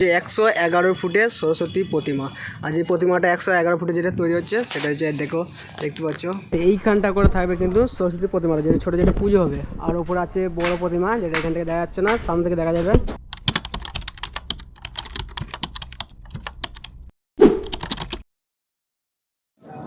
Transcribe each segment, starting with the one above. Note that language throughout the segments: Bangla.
যে একশো এগারো ফুটে সরস্বতী প্রতিমা। আর যে প্রতিমাটা একশো এগারো ফুটে যেটা তৈরি হচ্ছে, সেটা হচ্ছে দেখো, দেখতে পাচ্ছ। এইখানটা করে থাকবে কিন্তু সরস্বতী প্রতিমাটা, যেটা ছোটো যেটা পুজো হবে। আর ওপরে আছে বড় প্রতিমা, যেটা এখান থেকে দেখা যাচ্ছে না, সামনে থেকে দেখা যাবে।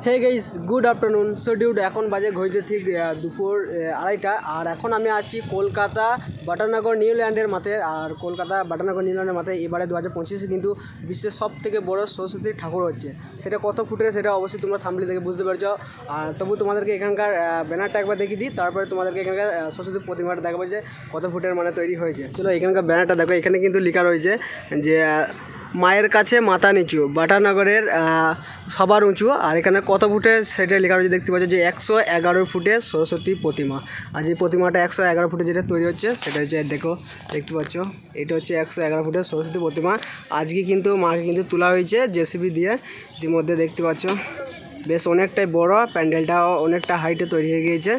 Hey guys good afternoon so dude এখন বাজে ঘড়িতে ঠিক দুপুর আড়াইটা। আর এখন আমি আছি কলকাতা বাটানগর নিউল্যান্ডের মাঠে। আর কলকাতা বাটানগর নিউল্যান্ডের মাঠে এবারে দু হাজার পঁচিশে কিন্তু বিশ্বের সব থেকে বড় সরস্বতী ঠাকুর হচ্ছে। সেটা কত ফুটের সেটা অবশ্যই তোমরা থামলি দেখে বুঝতে পারছ। আর তবু তোমাদেরকে এখানকার ব্যানারটা একবার দেখিয়ে দিই। তারপরে তোমাদেরকে এখানকার সরস্বতী প্রতিমাটা দেখাবো যে কত ফুটের মানে তৈরি হয়েছে। চলো এখানকার ব্যানারটা দেখো। এখানে কিন্তু লেখা রয়েছে যে মায়ের কাছে মাথা নিচু, বাটানগরের সবার উঁচু, আর এখানে কত ফুটের সেটা লেখা রয়েছে দেখতে পাচ্ছ যে একশো এগারো ফুটে সরস্বতী প্রতিমা। আর যে প্রতিমাটা একশো এগারো ফুটে যেটা তৈরি হচ্ছে, সেটা হচ্ছে, দেখো, দেখতে পাচ্ছ, এটা হচ্ছে একশো এগারো ফুটের সরস্বতী প্রতিমা। আজকে কিন্তু মাকে কিন্তু তোলা হয়েছে জেসিবি দিয়ে। ইতিমধ্যে দেখতে পাচ্ছ, বেশ অনেকটাই বড়, প্যান্ডেলটাও অনেকটা হাইটে তৈরি হয়ে গিয়েছে।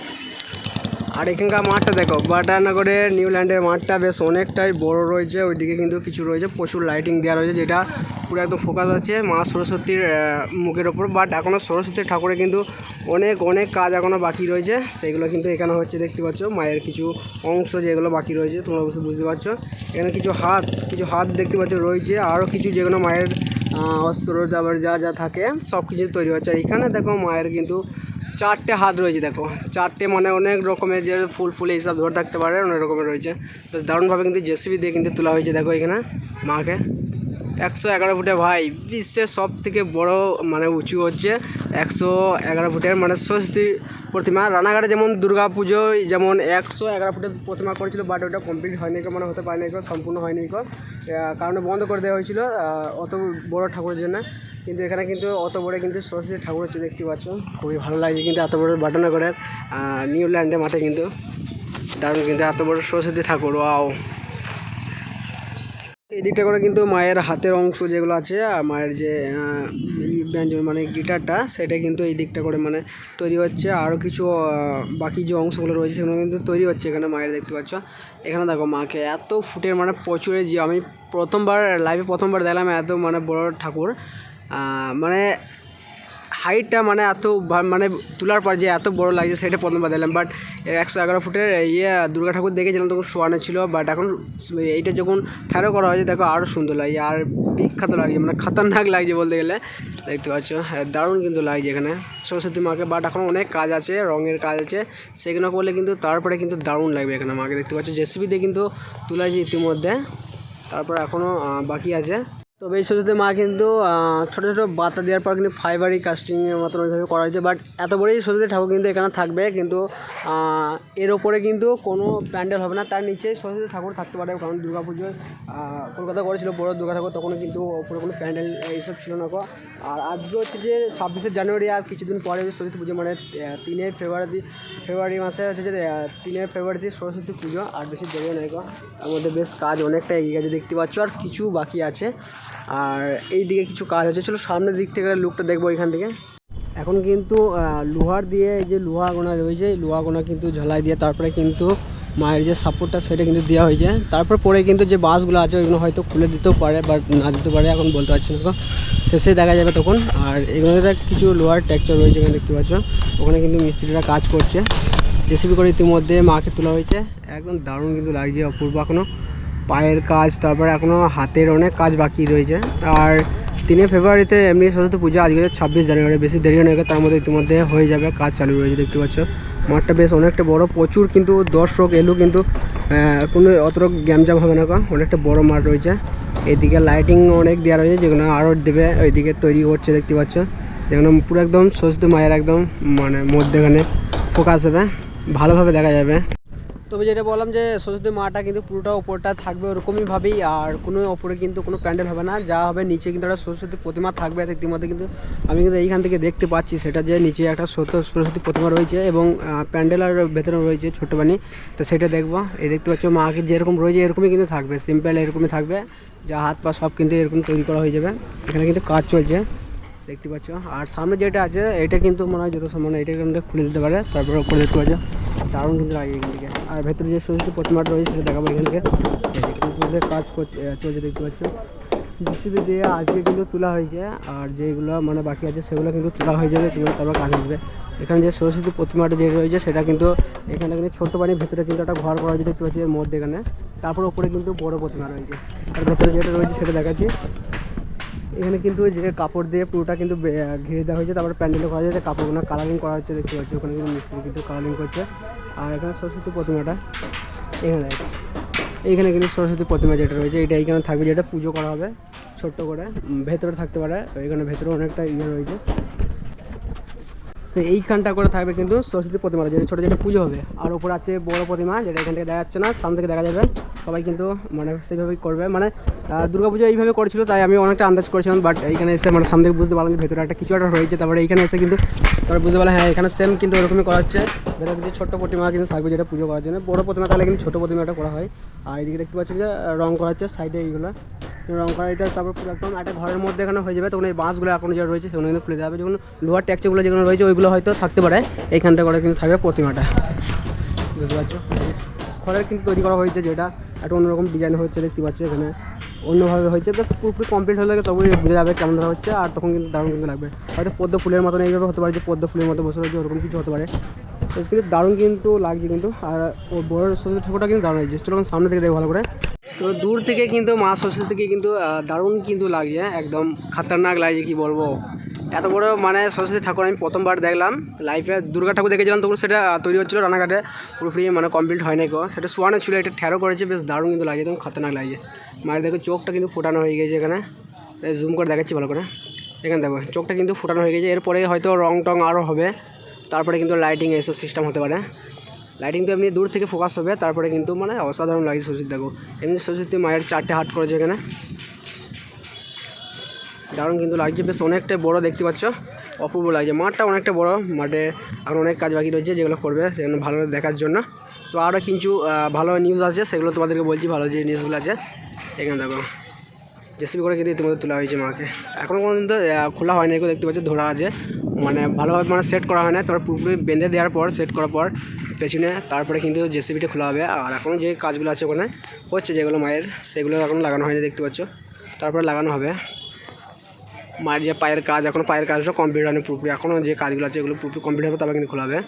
আর এখানকার মাঠটা দেখো বাটানগরের নিউল্যান্ডের মাঠটা বেশ অনেকটাই বড় রয়েছে, ওইদিকে কিন্তু কিছু রয়েছে, প্রচুর লাইটিং দেওয়া রয়েছে, যেটা পুরো একদম ফোকাস আছে মা সরস্বতীর মুখের ওপর বাট এখনও সরস্বতী ঠাকুরের কিন্তু অনেক অনেক কাজ এখনও বাকি রয়েছে সেইগুলো কিন্তু এখানে হচ্ছে দেখতে পাচ্ছ, মায়ের কিছু অংশ যেগুলো বাকি রয়েছে, তোমরা অবশ্যই বুঝতে পারছ। এখানে কিছু হাত কিছু হাত দেখতে পাচ্ছ রয়েছে আরও কিছু যেগুলো মায়ের অস্ত্র যা যা থাকে সব কিছু তৈরি হচ্ছে। আর এখানে দেখো মায়ের কিন্তু চারটে হাত রয়েছে, দেখো। চারটে মানে অনেক রকমের যে ফুল ফুল এইসব ধরে থাকতে পারে, অনেক রকমের রয়েছে। বেশ দারুণভাবে কিন্তু জেসিবি দিয়ে কিন্তু তোলা হয়েছে, দেখো এখানে মাকে। একশো এগারো ফুটে ভাই, বিশ্বের সব থেকে বড় মানে উঁচু হচ্ছে একশো এগারো ফুটের মানে সরস্বতী প্রতিমা। রানাঘাটে যেমন দুর্গা পুজো যেমন একশো এগারো ফুটের প্রতিমা করেছিল বাট ওটা কমপ্লিট হয়নি মানে হতে পারেনি সম্পূর্ণ হয়নি কারণে বন্ধ করে দেওয়া হয়েছিল অত বড় ঠাকুরের জন্য। কিন্তু এখানে কিন্তু অত বড় কিন্তু সরস্বতী ঠাকুর হচ্ছে, দেখতে পাচ্ছ। খুবই ভালো লাগছে কিন্তু এত বড় বাটানগরের নিউল্যান্ডের মাঠে কিন্তু। দারুণ কিন্তু এত বড় সরস্বতী ঠাকুর, ওয়াও। এই দিকটা করে কিন্তু মায়ের হাতের অংশ যেগুলো আছে আর মায়ের যে ব্যঞ্জন মানে গিটারটা, সেটা কিন্তু এই দিকটা করে মানে তৈরি হচ্ছে। আরও কিছু বাকি যে অংশগুলো রয়েছে সেগুলো কিন্তু তৈরি হচ্ছে এখানে মায়ের, দেখতে পাচ্ছ। এখানে দেখো মাকে এত ফুটের মানে প্রচুর যে আমি প্রথমবার লাইভে প্রথমবার দেখলাম এত মানে বড় ঠাকুর। মানে হাইটটা মানে এত মানে তোলার পর যে এত বড় লাগছে সেটা প্রথমবার দেখলাম বাট একশো এগারো ফুটের ইয়ে দুর্গা ঠাকুর দেখেছিলাম তখন শোয়ানো ছিল। বাট এখন এইটা যখন ঠারো করা হয়েছে, দেখো আরও সুন্দর লাগছে। আর বিখ্যাত লাগছে মানে খতরনাক লাগছে বলতে গেলে। দেখতে পাচ্ছ হ্যাঁ দারুণ কিন্তু লাগছে এখানে। সরস্বতী মাকে বাট এখন অনেক কাজ আছে, রঙের কাজ আছে। সেগুলো করলে কিন্তু তারপরে কিন্তু দারুণ লাগবে এখানে মাকে। দেখতে পাচ্ছ জেসিবি দিয়ে কিন্তু তোলা ইতিমধ্যে। তারপর এখনও বাকি আছে। তবে এই সরস্বতী মা কিন্তু ছোটো ছোটো বাতা দেওয়ার পর কিন্তু ফাইবারি কাস্টিংয়ের মতন ওইভাবে করা হয়েছে। বাট এত বড়ই সরস্বতী ঠাকুর কিন্তু এখানে থাকবে কিন্তু এর ওপরে কিন্তু কোনো প্যান্ডেল হবে না। তার নিচে সরস্বতী ঠাকুর থাকতে পারে কারণ দুর্গা পুজো কলকাতা করেছিল বড় দুর্গা ঠাকুর তখন কিন্তু ওপরে কোনো প্যান্ডেল এইসব ছিল না। আর আজকে হচ্ছে যে ছাব্বিশে জানুয়ারি আর কিছুদিন পরে সরস্বতী পুজো মানে আহ, তিনে ফেব্রুয়ারি ফেব্রুয়ারি মাসে হচ্ছে যে তিনের ফেব্রুয়ারিতে সরস্বতী পুজো আর বেশি দেরিও নেই তার মধ্যে বেশ কাজ অনেকটা এগিয়ে গেছে দেখতে পাচ্ছ আর কিছু বাকি আছে। আর এই দিকে কিছু কাজ হচ্ছে চলো সামনের দিক থেকে লুকটা দেখব এখান থেকে। এখন কিন্তু লোহার দিয়ে যে লোহা গোনা রয়েছে লোহা গোনা কিন্তু ঝালাই দিয়ে তারপরে কিন্তু মায়ের যে সাপোর্টটা সেটা কিন্তু দেওয়া হয়েছে। তারপর পরে কিন্তু যে বাঁশগুলো আছে, ওইগুলো হয়তো খুলে দিতেও পারে বাট না দিতে পারে, এখন বলতে পারছি না। শেষে দেখা যাবে তখন। আর এগুলোতে কিছু লোহার টেক্সচার রয়েছে, এখানে দেখতে পাচ্ছ। ওখানে কিন্তু মিস্ত্রিরা কাজ করছে। জেসিবি করে ইতিমধ্যে মাকে তোলা হয়েছে। একদম দারুণ কিন্তু লাগছে অপূর্ব এখনও পায়ের কাজ, তারপরে এখনও হাতের অনেক কাজ বাকি রয়েছে। আর তিনে ফেব্রুয়ারিতে এমনি সরস্বতী পুজো, আজকে ছাব্বিশ জানুয়ারি, বেশি দেরি নয় তার মধ্যে ইতিমধ্যে হয়ে যাবে, কাজ চালু রয়েছে, দেখতে পাচ্ছ। মাঠটা বেশ অনেকটা বড়, প্রচুর কিন্তু দর্শক এলো কিন্তু কোনো অতটা গ্যামজাম হবে না অনেকটা বড় মাঠ রয়েছে। এদিকে লাইটিং অনেক দেওয়া রয়েছে, যেগুলো আরও দেবে, ওইদিকে তৈরি করছে দেখতে পাচ্ছ। যেগুলো পুরো একদম সরস্বতী মায়ের একদম মানে মধ্যেখানে ফোকাস হবে, ভালোভাবে দেখা যাবে। তবে যেটা বললাম যে সরস্বতী মাটা কিন্তু পুরোটা ওপরটা থাকবে ওরকমই ভাবেই, আর কোনো ওপরে কিন্তু কোনো প্যান্ডেল হবে না। যা হবে নিচে কিন্তু একটা সরস্বতী প্রতিমা থাকবে ইতিমধ্যে কিন্তু আমি কিন্তু এইখান থেকে দেখতে পাচ্ছি সেটা যে নিচে একটা সরস্বতী প্রতিমা রয়েছে এবং প্যান্ডেল আর ভেতরে রয়েছে ছোট্ট বানি তো সেটা দেখব। এই দেখতে পাচ্ছ মাকে যেরকম রয়েছে এরকমই কিন্তু থাকবে, সিম্পল এরকমই থাকবে। যা হাত পা সব কিন্তু এরকম তৈরি করা হয়ে যাবে। এখানে কিন্তু কাজ চলছে, দেখতে পাচ্ছ। আর সামনে যেটা আছে, এটা কিন্তু মনে হয় যত সম্ভব এটা কিন্তু খুলে দিতে পারে, তারপরে উপরে দেখতে পাচ্ছ। দারুণ কিন্তু লাগে এখান থেকে। আর ভেতরে যে সরস্বতী প্রতিমাটা রয়েছে সেটা দেখাবো এখান থেকে। কাজ চলছে দেখতে পাচ্ছ। জিসিবি দিয়ে আজকে কিন্তু তোলা হয়েছে, আর যেগুলো মানে বাকি আছে সেগুলো কিন্তু তোলা হয়ে যাবে তুমি তারপর কাজ আসবে এখানে যে সরস্বতী প্রতিমাটা যে রয়েছে সেটা কিন্তু এখানে কিন্তু ছোট্ট বাড়ির ভেতরে কিন্তু একটা ঘর করা হয়েছে দেখতে পাচ্ছি এর মধ্যে এখানে। তারপর ওপরে কিন্তু বড় প্রতিমা রয়েছে। আর ভেতরে যেটা রয়েছে সেটা দেখাচ্ছি। এখানে কিন্তু যে কাপড় দিয়ে পুরোটা কিন্তু ঘিরে দেওয়া হয়েছে, তারপরে প্যান্ডেলও করা হয়েছে, কাপড়গুলো কালারিং করা হচ্ছে, দেখতে পাচ্ছি ওখানে কিন্তু মিস্ত্রি কিন্তু কালারিং করছে। আর এখানে সরস্বতী প্রতিমাটা, এখানে এইখানে কিন্তু সরস্বতী প্রতিমা যেটা রয়েছে, এটা এইখানে থাকবে, যেটা পুজো করা হবে, ছোট্ট করে ভেতরে থাকতে পারে, এখানে ভেতরে অনেকটা ইয়ে রয়েছে। তো এইখানটা করে থাকবে কিন্তু সরস্বতী প্রতিমা যেটা ছোটো যেটা পুজো হবে। আর ওপর আছে বড় প্রতিমা, যেটা এখান থেকে দেখা যাচ্ছে না, সামনে থেকে দেখা যাবে। সবাই কিন্তু মানে সেইভাবেই করবে। মানে পুজো এইভাবে করেছিল, তাই আমি অনেকটা আন্দাজ করেছিলাম বাট এইখানে এসে মানে সামনে থেকে বুঝতে পারলাম যে ভেতরে একটা কিছু একটা রয়েছে। তারপরে এইখানে এসে কিন্তু তারপরে বুঝতে পারলাম হ্যাঁ এখানে সেম কিন্তু ওরকমই করা হচ্ছে। ভেতরে যে ছোট্ট প্রতিমা কিন্তু থাকবে যেটা পুজো করার জন্য। বড় প্রতিমা তাহলে কিন্তু ছোটো প্রতিমাটা করা হয়। আর এদিকে দেখতে পাচ্ছি যে রং করা হচ্ছে সাইডে এইগুলো। রং করা এটা তারপর পুরো একদম একটা ঘরের মধ্যে এখানে হয়ে যাবে, তখন এই বাঁশগুলো এখন যেটা রয়েছে সেগুলো কিন্তু খুলে যাবে যখন লোহার ট্যাক্সিগুলো যেগুলো রয়েছে, ওইগুলো হয়তো থাকতে পারে। এইখানটা করে কিন্তু থাকবে প্রতিমাটা। বুঝতে পারছ? খড়ের কিন্তু তৈরি করা হয়েছে যেটা, একটা অন্যরকম ডিজাইন হচ্ছে, দেখতে পাচ্ছ এখানে। অন্যভাবে হয়েছে প্লাস পুরোপুরি কমপ্লিট লাগে তবেই বোঝা যাবে কেমন ধরা হচ্ছে, আর তখন কিন্তু দারুণ কিন্তু লাগবে। হয়তো পদ্ম ফুলের মতন এইভাবে হতে পারে যে পদ্ম ফুলের মতো বসে রয়েছে, ওরকম কিছু হতে পারে। কিন্তু দারুণ কিন্তু লাগছে কিন্তু, আর ও বড় সরস্বতী ঠাকুরটা কিন্তু দারুণ লাগছে। চলো সামনে থেকে দেখো ভালো করে। তো দূর থেকে কিন্তু মা সরস্বতী থেকে কিন্তু দারুণ কিন্তু লাগছে, একদম খাতারনাক লাগছে, কি বলব। এত বড় মানে সরস্বতী ঠাকুর আমি প্রথমবার দেখলাম লাইফে দুর্গা ঠাকুর দেখেছিলাম তখন সেটা তৈরি হচ্ছিল রানাঘাটে পুরোপুরি মানে কমপ্লিট হয় নাই সেটা সোয়ানো ছিল, এটা ঠেরো করেছে, বেশ দারুণ কিন্তু লাগে একদম খতরনাক লাগছে। মায়ের দেখো চোখটা কিন্তু ফোটানো হয়ে গেছে এখানে। জুম করে দেখাচ্ছি ভালো করে। এখানে দেখো, চোখটা কিন্তু ফোটানো হয়ে গেছে, এরপরে হয়তো রং টং আরও হবে, তারপরে কিন্তু লাইটিং এসব সিস্টেম হতে পারে। লাইটিং তো এমনি দূর থেকে ফোকাস হবে তারপরে কিন্তু মানে অসাধারণ লাগছে সরস্বতী দেখো। এমনি সরস্বতী মায়ের চারটে হাট করেছে এখানে। দারুণ কিন্তু লাগছে বেশ অনেকটা বড় দেখতে পাচ্ছ। অপূর্ব লাগছে মাঠটা অনেকটা বড় মাঠে এখন অনেক কাজ বাকি রয়েছে যেগুলো করবে সেগুলো ভালো দেখার জন্য। তো আরও কিছু ভালো নিউজ আছে সেগুলো তোমাদেরকে বলছি ভালো যে নিউজগুলো আছে এখানে দেখো। জেসিবি করে কিন্তু ইতিমধ্যে তোলা হয়েছে মাকে। এখনও পর্যন্ত আহ, খোলা হয়নি এগুলো দেখতে পাচ্ছ ধরা আছে। মানে ভালোভাবে মানে সেট করা হয় না তারপর পুরোপুরি বেঁধে দেওয়ার পর সেট করার পর পেছনে তারপরে কিন্তু জেসিবিটা খোলা হবে। আর এখনও যে কাজগুলো আছে ওখানে, হচ্ছে যেগুলো মায়ের, সেগুলো এখনও লাগানো হয়নি দেখতে পাচ্ছ। তারপরে লাগানো হবে। মায়ের যে পায়ের কাজ, এখন পায়ের কাজটা কমপ্লিট হয়নি পুরোপুরি। এখনও যে কাজগুলো আছে এগুলো পুরোপুরি কমপ্লিট হবে তবে কিন্তু খোলা হবে।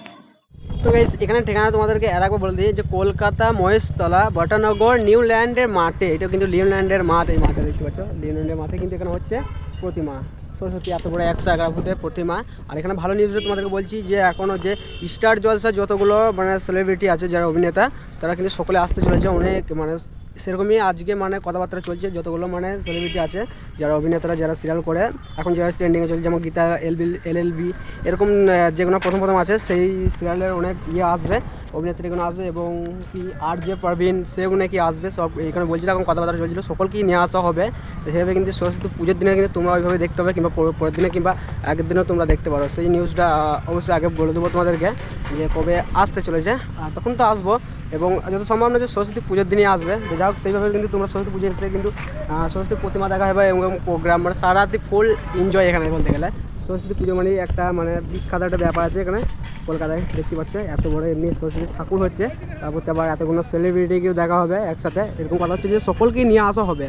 তো গাইস এখানে ঠিকানা তোমাদেরকে আর বলে দিই, যে কলকাতা মহেশতলা, বটানগর নিউল্যান্ডের মাঠে। এটা কিন্তু নিউল্যান্ডের মাঠ, এই মাঠে দেখতে পাচ্ছ। নিউল্যান্ডের মাঠে কিন্তু এখানে হচ্ছে প্রতিমা। সরস্বতী, এত বড় একশো এগারো ফুটের প্রতিমা। আর এখানে ভালো নিউজ তোমাদেরকে বলছি যে এখনও যে স্টার জলসা যতগুলো মানে সেলিব্রিটি আছে, যারা অভিনেতা, তারা কিন্তু সকলে আসতে চলেছে। অনেক মানে সেরকমই আজকে মানে কথাবার্তা চলছে, যতগুলো মানে সেলিব্রিটি আছে, যারা অভিনেতারা, যারা সিরিয়াল করে, এখন যারা ট্রেন্ডিংয়ে চলছে, যেমন Gita, LB L L B এরকম যেগুলো প্রথম প্রথম আছে, সেই সিরিয়ালের অনেক ইয়ে আসবে অভিনেত্রীগুলো আসবে, এবং কি আর যে পারভিন, সেও নাকি আসবে, সব এখানে বলছিল, এখন কথাবার্তা চলছিল, সকলকেই নিয়ে আসা হবে। সেভাবে কিন্তু সরস্বতী পুজোর দিনে কিন্তু তোমরা ওইভাবে দেখতে হবে কিংবা পরের দিনে, কিংবা আগের দিনেও তোমরা দেখতে পারো। সেই নিউজটা অবশ্যই আগে বলে দেবো তোমাদেরকে, যে কবে আসতে চলেছে তখন তো আসব। এবং যত সম্ভব না যে সরস্বতী পুজোর দিনই আসবে। যা যাই হোক, সেইভাবে কিন্তু তোমরা সরস্বতী পুজো এসে কিন্তু সরস্বতী প্রতিমা দেখা হবে এবং প্রোগ্রাম মানে সারা রাতি ফুল এনজয় এখানে বলতে গেলে। সরস্বতী পুজো মানে একটা মানে বিখ্যাত একটা ব্যাপার আছে এখানে, কলকাতায় দেখতে পাচ্ছ, এত বড় এমনি সরস্বতী ঠাকুর হচ্ছে। তারপর আবার এতগুলো সেলিব্রিটিকেও দেখা হবে একসাথে। এরকম কথা হচ্ছে যে সকলকেই নিয়ে আসা হবে।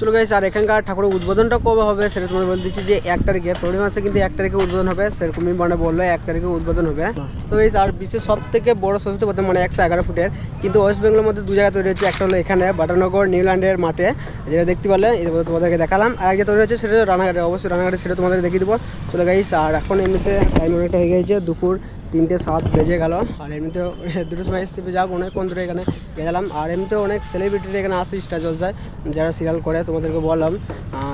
চলো গাইস আর এখানকার ঠাকুরের উদ্বোধনটা কবে হবে সেটা তোমাদের বলে দিচ্ছি যে এক তারিখে ফেব্রুয়ারি মাসে কিন্তু এক তারিখে উদ্বোধন হবে, সেরকমই মানে বলল, এক তারিখে উদ্বোধন হবে। তো গাইস আর বিশ্বের সব থেকে বড় সরস্বতী প্রতিমা মানে একশো এগারো ফুটের, কিন্তু ওয়েস্ট বেঙ্গলের মধ্যে দু জায়গায় তৈরি হচ্ছে একটা হলো এখানে বাটানগর নিউল্যান্ডের মাঠে, যেটা দেখতে পারলে তোমাদেরকে দেখালাম। আর এক যে তৈরি হচ্ছে সেটা রানাঘাটে, অবশ্যই রানাঘাটে সেটা তোমাদের দেখিয়ে দেবো। চলো গাইস আর এখন এমনিতে টাইম অনেকটা হয়ে গেছে দুপুর তিনটে সাত বেজে গেল। আর এমনিতেও দুটো সময় এসে যাক, অনেকক্ষণ ধরে এখানে গেলাম। আর এমনিতে অনেক সেলিব্রিটি এখানে আসে স্টার জলসায় যারা সিরিয়াল করে, তোমাদেরকে বললাম।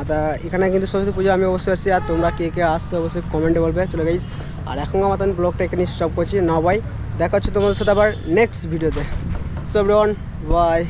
তা এখানে কিন্তু সরস্বতী পুজো, আমি অবশ্যই আসছি। আর তোমরা কে কে আসছো, অবশ্যই কমেন্টে বলবে। চলে গেছিস আর এখনকার মতন ব্লগটা এখানে স্টপ করছি। না ভাই, দেখা হচ্ছে তোমাদের সাথে আবার নেক্সট ভিডিওতে সো এভরিওয়ান বাই